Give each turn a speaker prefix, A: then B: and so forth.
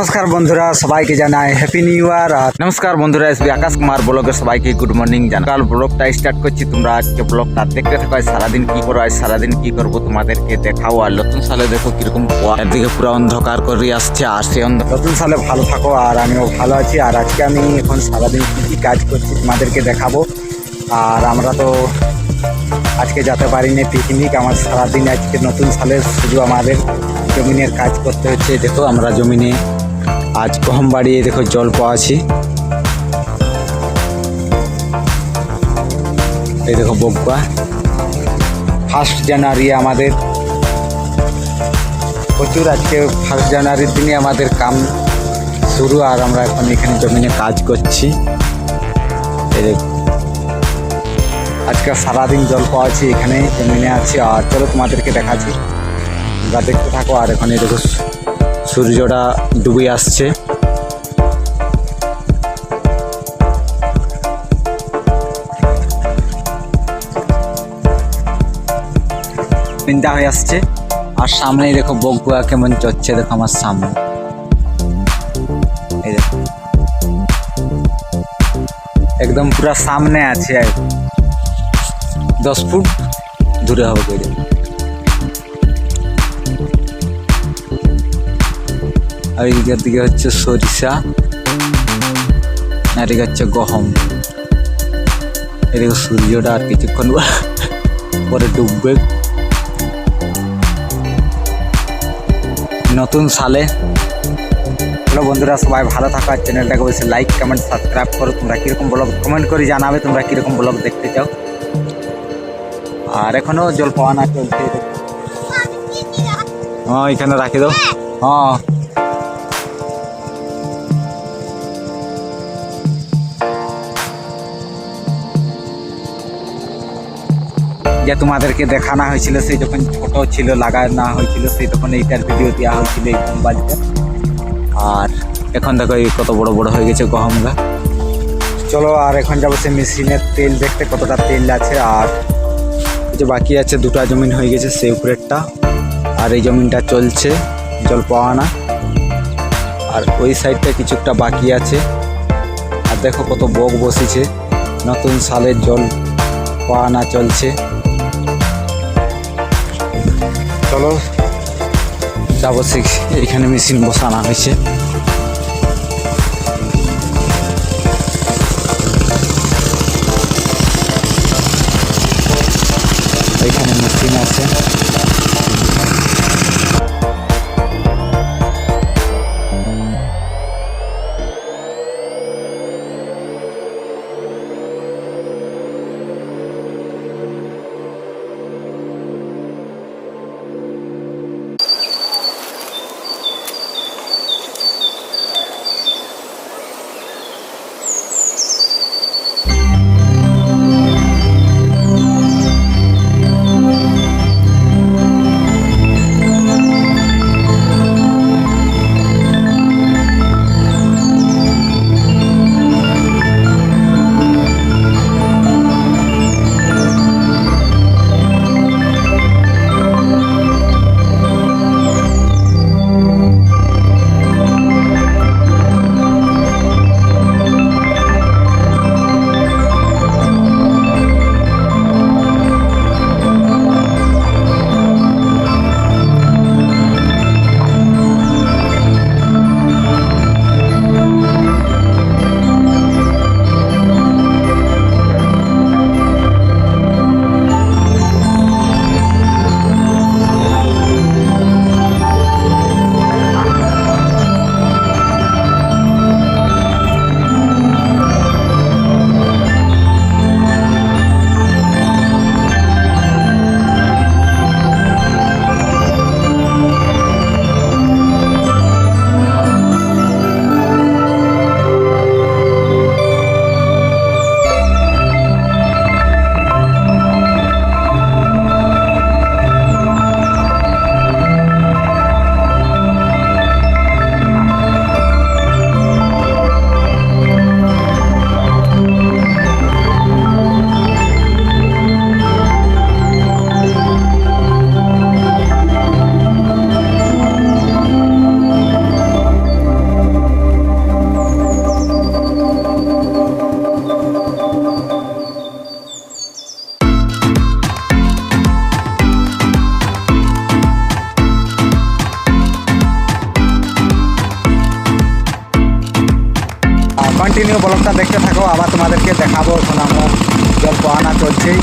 A: নমস্কার বন্ধুরা, সবাইকে জানাই হ্যাপি নিউ ইয়ার নমস্কার বন্ধুরা এসবি আকাশ কুমার ব্লগের সবাইকে গুড মর্নিং জানা কাল ব্লগটা স্টার্ট করছি, তোমরা আজকে ব্লগটা দেখতে থাকো সারাদিন কি করো, আজ সারাদিন কি করব তোমাদেরকে দেখাও। আর নতুন সালে দেখো কীরকম একদিকে পুরো অন্ধকার করে আসছে, আর সে নতুন সালে ভালো থাকো, আর আমিও ভালো আছি। আর আজকে আমি এখন সারাদিন কি কি কাজ করছি তোমাদেরকে দেখাবো। আর আমরা তো আজকে যেতে পারিনি পিকনিক আমার সারাদিন আজকে নতুন সালে শুধু আমাদের। জমিনের কাজ করতে হচ্ছে, দেখো আমরা জমিনে আজ গহম বাড়িয়ে দেখো জল পাওয়াছি এই দেখো বগুয়া ফার্স্ট জানুয়ারি আমাদের। প্রচুর আজকে ফার্স্ট জানুয়ারির দিনে আমাদের কাম শুরু, আর আমরা এখন এখানে জমিনে কাজ করছি। আজকে সারাদিন জল পাওয়াছি এখানে, জমিনে আছি। আর চলো তোমাদেরকে দেখাচ্ছি। তোমরা দেখতে থাকো, আর এখানে দেখো সূর্যটা ডুবে আসছে। চিন্তা হয়ে আসছে। আর সামনেই দেখো বগুয়া কেমন চড়ছে, দেখো আমার সামনে। এই দেখো। একদম পুরা সামনে আছে দশ ফুট দূরে হবে কইলে আর এইদিকের দিকে হচ্ছে সরিষা আর এদিকে হচ্ছে গহম। এদিকে সূর্যটা আর কিছুক্ষণ পরে ডুববে। নতুন সালে। হ্যালো বন্ধুরা সবাই ভালো থাকো আর চ্যানেলটাকে বলছে লাইক কমেন্ট সাবস্ক্রাইব করো। তোমরা কীরকম ব্লগ কমেন্ট করে জানাবে তোমরা কীরকম ব্লগ দেখতে চাও। আর এখনও জল পাওয়া না চলছে হ্যাঁ এখানে রাখি দাও। হ্যাঁ। যে তোমাদেরকে দেখানো হয়েছিল, সেই যখন ছোট ছিল, লাগানো হয়েছিল, সেই তখন এইটার ভিডিও দেওয়া হয়েছিল এই গম মোবাইলটা। আর এখন দেখো এই কত বড় বড় হয়ে গেছে গহম গা চলো আর এখন যাব সে মেশিনের তেল দেখতে, কতটা তেল আছে। আর যে বাকি আছে, দুটা জমিন হয়ে গেছে সেই উপরেরটা। আর এই জমিনটা চলছে জল পাওয়া না আর ওই সাইডটা কিছুটা বাকি আছে। আর দেখো কত বক বসেছে। নতুন সালের জল পাওয়া না চলছে। চলো। যাব এইখানে মেশিন বসানো হয়েছে। কন্টিনিউ ব্লগটা দেখতে থাকো আবার তোমাদেরকে দেখাবো এখন আমরা জল পোহানা চলছেই